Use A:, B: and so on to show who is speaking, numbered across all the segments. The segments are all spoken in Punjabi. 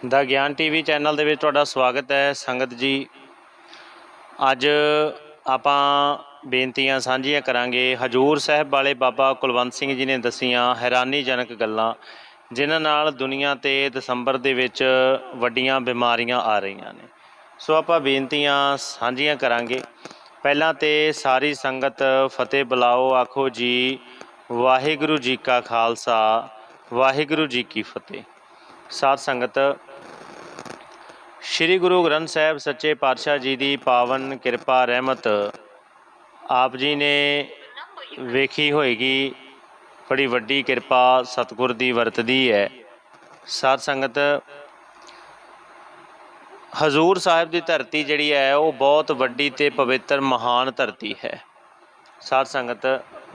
A: ਦਾ ਗਿਆਨ ਟੀਵੀ ਚੈਨਲ ਦੇ ਵਿੱਚ ਤੁਹਾਡਾ ਸਵਾਗਤ ਹੈ। ਸੰਗਤ ਜੀ, ਅੱਜ ਆਪਾਂ ਬੇਨਤੀਆਂ ਸਾਂਝੀਆਂ ਕਰਾਂਗੇ। ਹਜੂਰ ਸਾਹਿਬ ਵਾਲੇ ਬਾਬਾ ਕੁਲਵੰਤ ਸਿੰਘ ਜੀ ਨੇ ਦਸੀਆਂ ਹੈਰਾਨੀਜਨਕ ਗੱਲਾਂ, ਜਿਨ੍ਹਾਂ ਨਾਲ ਦੁਨੀਆ ਤੇ ਦਸੰਬਰ ਦੇ ਵਿੱਚ ਵੱਡੀਆਂ ਬਿਮਾਰੀਆਂ ਆ ਰਹੀਆਂ ਨੇ। ਸੋ ਆਪਾਂ ਬੇਨਤੀਆਂ ਸਾਂਝੀਆਂ ਕਰਾਂਗੇ। ਪਹਿਲਾਂ ਤੇ ਸਾਰੀ ਸੰਗਤ ਫਤਿਹ ਬੁਲਾਓ, ਆਖੋ ਜੀ, ਵਾਹਿਗੁਰੂ ਜੀ ਕਾ ਖਾਲਸਾ, ਵਾਹਿਗੁਰੂ ਜੀ ਕੀ ਫਤਿਹ। ਸਾਧ ਸੰਗਤ ਸ੍ਰੀ ਗੁਰੂ ਗ੍ਰੰਥ ਸਾਹਿਬ ਸੱਚੇ ਪਾਤਸ਼ਾਹ ਜੀ ਦੀ ਪਾਵਨ ਕਿਰਪਾ, ਰਹਿਮਤ ਆਪ ਜੀ ਨੇ ਵੇਖੀ ਹੋਏਗੀ। ਬੜੀ ਵੱਡੀ ਕਿਰਪਾ ਸਤਿਗੁਰ ਦੀ ਵਰਤਦੀ ਹੈ। ਸਾਧ ਸੰਗਤ, ਹਜ਼ੂਰ ਸਾਹਿਬ ਦੀ ਧਰਤੀ ਜਿਹੜੀ ਹੈ, ਉਹ ਬਹੁਤ ਵੱਡੀ ਤੇ ਪਵਿੱਤਰ, ਮਹਾਨ ਧਰਤੀ ਹੈ। ਸਾਧ ਸੰਗਤ,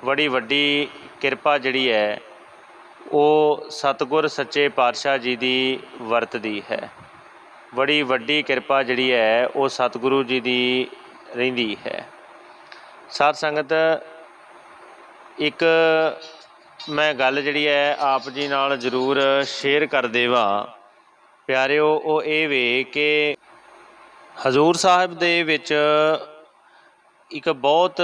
A: ਬੜੀ ਵੱਡੀ ਕਿਰਪਾ ਜਿਹੜੀ ਹੈ, ਉਹ ਸਤਿਗੁਰ ਸੱਚੇ ਪਾਤਸ਼ਾਹ ਜੀ ਦੀ ਵਰਤਦੀ ਹੈ। ਬੜੀ ਵੱਡੀ ਕਿਰਪਾ ਜਿਹੜੀ ਹੈ, ਉਹ ਸਤਿਗੁਰੂ ਜੀ ਦੀ ਰਹਿੰਦੀ ਹੈ। ਸਾਧ ਸੰਗਤ, ਇੱਕ ਮੈਂ ਗੱਲ ਜਿਹੜੀ ਹੈ, ਆਪ ਜੀ ਨਾਲ ਜ਼ਰੂਰ ਸ਼ੇਅਰ ਕਰ ਦੇਵਾਂ। ਪਿਆਰਿਓ, ਉਹ ਇਹ ਵੇ ਕਿ ਹਜ਼ੂਰ ਸਾਹਿਬ ਦੇ ਵਿੱਚ ਇੱਕ ਬਹੁਤ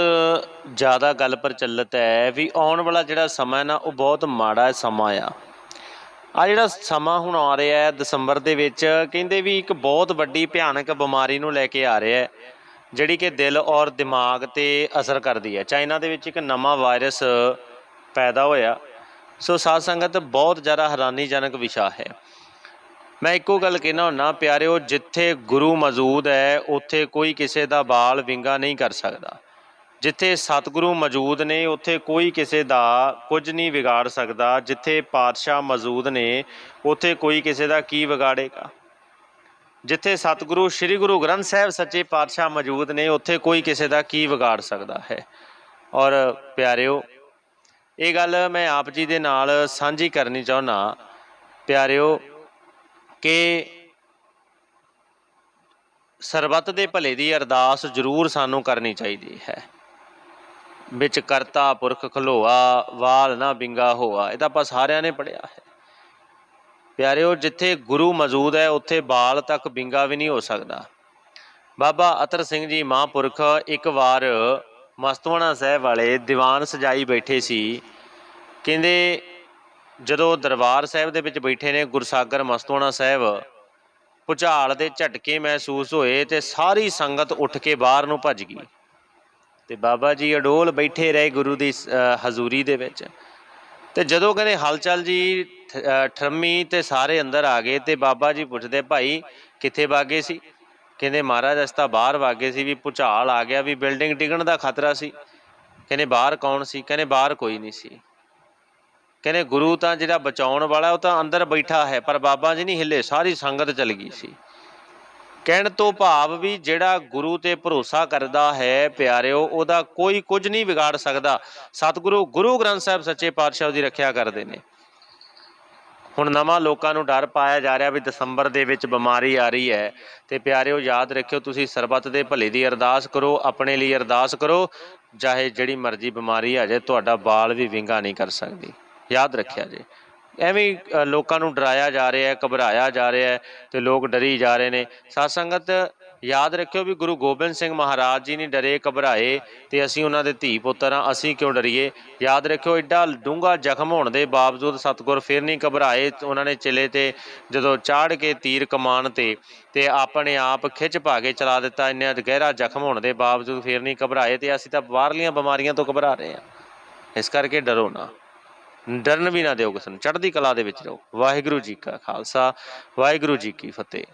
A: ਜ਼ਿਆਦਾ ਗੱਲ ਪ੍ਰਚਲਿਤ ਹੈ ਵੀ ਆਉਣ ਵਾਲਾ ਜਿਹੜਾ ਸਮਾਂ ਨਾ, ਉਹ ਬਹੁਤ ਮਾੜਾ ਸਮਾਂ ਆ। ਆ ਜਿਹੜਾ ਸਮਾਂ ਹੁਣ ਆ ਰਿਹਾ ਹੈ ਦਸੰਬਰ ਦੇ ਵਿੱਚ, ਕਹਿੰਦੇ ਵੀ ਇੱਕ ਬਹੁਤ ਵੱਡੀ ਭਿਆਨਕ ਬਿਮਾਰੀ ਨੂੰ ਲੈ ਕੇ ਆ ਰਿਹਾ ਹੈ, ਜਿਹੜੀ ਕਿ ਦਿਲ ਔਰ ਦਿਮਾਗ ਤੇ ਅਸਰ ਕਰਦੀ ਹੈ। ਚਾਈਨਾ ਦੇ ਵਿੱਚ ਇੱਕ ਨਵਾਂ ਵਾਇਰਸ ਪੈਦਾ ਹੋਇਆ। ਸੋ ਸਾਧ ਸੰਗਤ, ਬਹੁਤ ਜ਼ਿਆਦਾ ਹੈਰਾਨੀਜਨਕ ਵਿਸ਼ਾ ਹੈ। ਮੈਂ ਇੱਕੋ ਗੱਲ ਕਹਿਣਾ ਹੁੰਨਾ ਪਿਆਰਿਓ, ਜਿੱਥੇ ਗੁਰੂ ਮੌਜੂਦ ਹੈ, ਉੱਥੇ ਕੋਈ ਕਿਸੇ ਦਾ ਬਾਲ ਵਿੰਗਾ ਨਹੀਂ ਕਰ ਸਕਦਾ। ਜਿੱਥੇ ਸਤਿਗੁਰੂ ਮੌਜੂਦ ਨੇ, ਉੱਥੇ ਕੋਈ ਕਿਸੇ ਦਾ ਕੁਝ ਨਹੀਂ ਵਿਗਾੜ ਸਕਦਾ। ਜਿੱਥੇ ਪਾਤਸ਼ਾਹ ਮੌਜੂਦ ਨੇ, ਉੱਥੇ ਕੋਈ ਕਿਸੇ ਦਾ ਕੀ ਵਿਗਾੜੇਗਾ? ਜਿੱਥੇ ਸਤਿਗੁਰੂ ਸ੍ਰੀ ਗੁਰੂ ਗ੍ਰੰਥ ਸਾਹਿਬ ਸੱਚੇ ਪਾਤਸ਼ਾਹ ਮੌਜੂਦ ਨੇ, ਉੱਥੇ ਕੋਈ ਕਿਸੇ ਦਾ ਕੀ ਵਿਗਾੜ ਸਕਦਾ ਹੈ? ਔਰ ਪਿਆਰਿਓ, ਇਹ ਗੱਲ ਮੈਂ ਆਪ ਜੀ ਦੇ ਨਾਲ ਸਾਂਝੀ ਕਰਨੀ ਚਾਹੁੰਦਾ ਪਿਆਰਿਓ, ਕਿ ਸਰਬੱਤ ਦੇ ਭਲੇ ਦੀ ਅਰਦਾਸ ਜ਼ਰੂਰ ਸਾਨੂੰ ਕਰਨੀ ਚਾਹੀਦੀ ਹੈ। ਵਿੱਚ ਕਰਤਾ ਪੁਰਖ ਖਲੋਆ, ਵਾਲ ਨਾ ਬਿੰਗਾ ਹੋਆ। ਇਹ ਤਾਂ ਆਪਾਂ ਸਾਰਿਆਂ ਨੇ ਪੜਿਆ ਹੈ। ਪਿਆਰਿਓ, ਜਿੱਥੇ ਗੁਰੂ ਮੌਜੂਦ ਹੈ, ਉੱਥੇ ਬਾਲ ਤੱਕ ਬਿੰਗਾ ਵੀ ਨਹੀਂ ਹੋ ਸਕਦਾ। ਬਾਬਾ ਅਤਰ ਸਿੰਘ ਜੀ ਮਹਾਂਪੁਰਖ ਇੱਕ ਵਾਰ ਮਸਤਵਾਣਾ ਸਾਹਿਬ ਵਾਲੇ ਦੀਵਾਨ ਸਜਾਈ ਬੈਠੇ ਸੀ। ਕਹਿੰਦੇ, ਜਦੋਂ ਦਰਬਾਰ ਸਾਹਿਬ ਦੇ ਵਿੱਚ ਬੈਠੇ ਨੇ ਗੁਰਸਾਗਰ ਮਸਤਵਾਣਾ ਸਾਹਿਬ, ਭੁਚਾਲ ਦੇ ਝਟਕੇ ਮਹਿਸੂਸ ਹੋਏ ਤੇ ਸਾਰੀ ਸੰਗਤ ਉੱਠ ਕੇ ਬਾਹਰ ਨੂੰ ਭੱਜ ਗਈ। ਤੇ ਬਾਬਾ ਜੀ ਅਡੋਲ ਬੈਠੇ ਰਹੇ ਗੁਰੂ ਦੀ ਅ, ਹਜ਼ੂਰੀ ਦੇ ਵਿੱਚ। ਤੇ ਜਦੋਂ ਕਹਿੰਦੇ ਹਲਚਲ ਜੀ ਠਰਮੀ ਤੇ ਸਾਰੇ ਅੰਦਰ ਆ ਗਏ ਤੇ ਬਾਬਾ ਜੀ ਪੁੱਛਦੇ ਭਾਈ ਕਿੱਥੇ ਵਾਗੇ ਸੀ? ਕਹਿੰਦੇ ਮਹਾਰਾਜ ਅਸੀਂ ਤਾਂ ਬਾਹਰ ਵਾਗੇ ਸੀ ਵੀ ਭੁਚਾਲ ਆ ਗਿਆ ਵੀ ਬਿਲਡਿੰਗ ਡਿੱਗਣ ਦਾ ਖਤਰਾ ਸੀ। ਕਹਿੰਦੇ ਬਾਹਰ ਕੌਣ ਸੀ? ਕਹਿੰਦੇ ਬਾਹਰ ਕੋਈ ਨਹੀਂ ਸੀ। ਕਹਿੰਦੇ ਗੁਰੂ ਤਾਂ ਜਿਹੜਾ ਬਚਾਉਣ ਵਾਲਾ ਉਹ ਤਾਂ ਅੰਦਰ ਬੈਠਾ ਹੈ ਪਰ ਬਾਬਾ ਜੀ ਨਹੀਂ ਹਿੱਲੇ ਸਾਰੀ ਸੰਗਤ ਚਲ ਗਈ ਸੀ। ਕਹਿਣ ਤੋਂ ਭਾਵ ਵੀ ਜਿਹੜਾ ਗੁਰੂ ਤੇ ਭਰੋਸਾ ਕਰਦਾ ਹੈ ਪਿਆਰਿਓ, ਉਹਦਾ ਕੋਈ ਕੁਝ ਨਹੀਂ ਵਿਗਾੜ ਸਕਦਾ। ਸਤਿਗੁਰੂ ਗੁਰੂ ਗ੍ਰੰਥ ਸਾਹਿਬ ਸੱਚੇ ਪਾਤਸ਼ਾਹ ਦੀ ਰੱਖਿਆ ਕਰਦੇ ਨੇ। ਹੁਣ ਨਵਾਂ ਲੋਕਾਂ ਨੂੰ ਡਰ ਪਾਇਆ ਜਾ ਰਿਹਾ ਵੀ ਦਸੰਬਰ ਦੇ ਵਿੱਚ ਬਿਮਾਰੀ ਆ ਰਹੀ ਹੈ ਤੇ ਪਿਆਰਿਓ, ਯਾਦ ਰੱਖਿਓ, ਤੁਸੀਂ ਸਰਬੱਤ ਦੇ ਭਲੇ ਦੀ ਅਰਦਾਸ ਕਰੋ, ਆਪਣੇ ਲਈ ਅਰਦਾਸ ਕਰੋ, ਚਾਹੇ ਜਿਹੜੀ ਮਰਜ਼ੀ ਬਿਮਾਰੀ ਆ ਜਾਏ, ਤੁਹਾਡਾ ਬਾਲ ਵੀ ਵਿੰਗਾ ਨਹੀਂ ਕਰ ਸਕਦੀ। ਯਾਦ ਰੱਖਿਆ ਜੇ। ਐਵੇਂ ਲੋਕਾਂ ਨੂੰ ਡਰਾਇਆ ਜਾ ਰਿਹਾ ਹੈ, ਘਬਰਾਇਆ ਜਾ ਰਿਹਾ ਹੈ ਤੇ ਲੋਕ ਡਰੀ ਜਾ ਰਹੇ ਨੇ। ਸਾਧ ਸੰਗਤ, ਯਾਦ ਰੱਖਿਓ ਵੀ ਗੁਰੂ ਗੋਬਿੰਦ ਸਿੰਘ ਮਹਾਰਾਜ ਜੀ ਨਹੀਂ ਡਰੇ, ਘਬਰਾਏ ਤੇ ਅਸੀਂ ਉਹਨਾਂ ਦੇ ਧੀ ਪੁੱਤਰ ਹਾਂ, ਅਸੀਂ ਕਿਉਂ ਡਰੀਏ? ਯਾਦ ਰੱਖਿਓ ਐਡਾ ਡੂੰਘਾ ਜ਼ਖਮ ਹੋਣ ਦੇ ਬਾਵਜੂਦ ਸਤਿਗੁਰ ਫਿਰ ਨਹੀਂ ਘਬਰਾਏ, ਉਹਨਾਂ ਨੇ ਚਿਲੇ ਤੇ ਜਦੋਂ ਚਾੜ ਕੇ ਤੀਰ ਕਮਾਨ ਤੇ ਤੇ ਆਪਣੇ ਆਪ ਖਿੱਚ ਪਾ ਕੇ ਚਲਾ ਦਿੱਤਾ, ਇੰਨਾ ਗਹਿਰਾ ਜ਼ਖਮ ਹੋਣ ਦੇ ਬਾਵਜੂਦ ਫਿਰ ਨਹੀਂ ਘਬਰਾਏ ਤੇ ਅਸੀਂ ਤਾਂ ਬਾਹਰਲੀਆਂ ਬਿਮਾਰੀਆਂ ਤੋਂ ਘਬਰਾ ਰਹੇ ਹਾਂ। ਇਸ ਕਰਕੇ ਡਰੋ ਨਾ। ਡਰਨ ਵੀ ਨਾ ਦਿਓ ਕਿਸੇ ਨੂੰ, ਚੜ੍ਹਦੀ ਕਲਾ ਦੇ ਵਿੱਚ ਰਹੋ। ਵਾਹਿਗੁਰੂ ਜੀ ਕਾ ਖਾਲਸਾ, ਵਾਹਿਗੁਰੂ ਜੀ ਕੀ ਫਤਿਹ।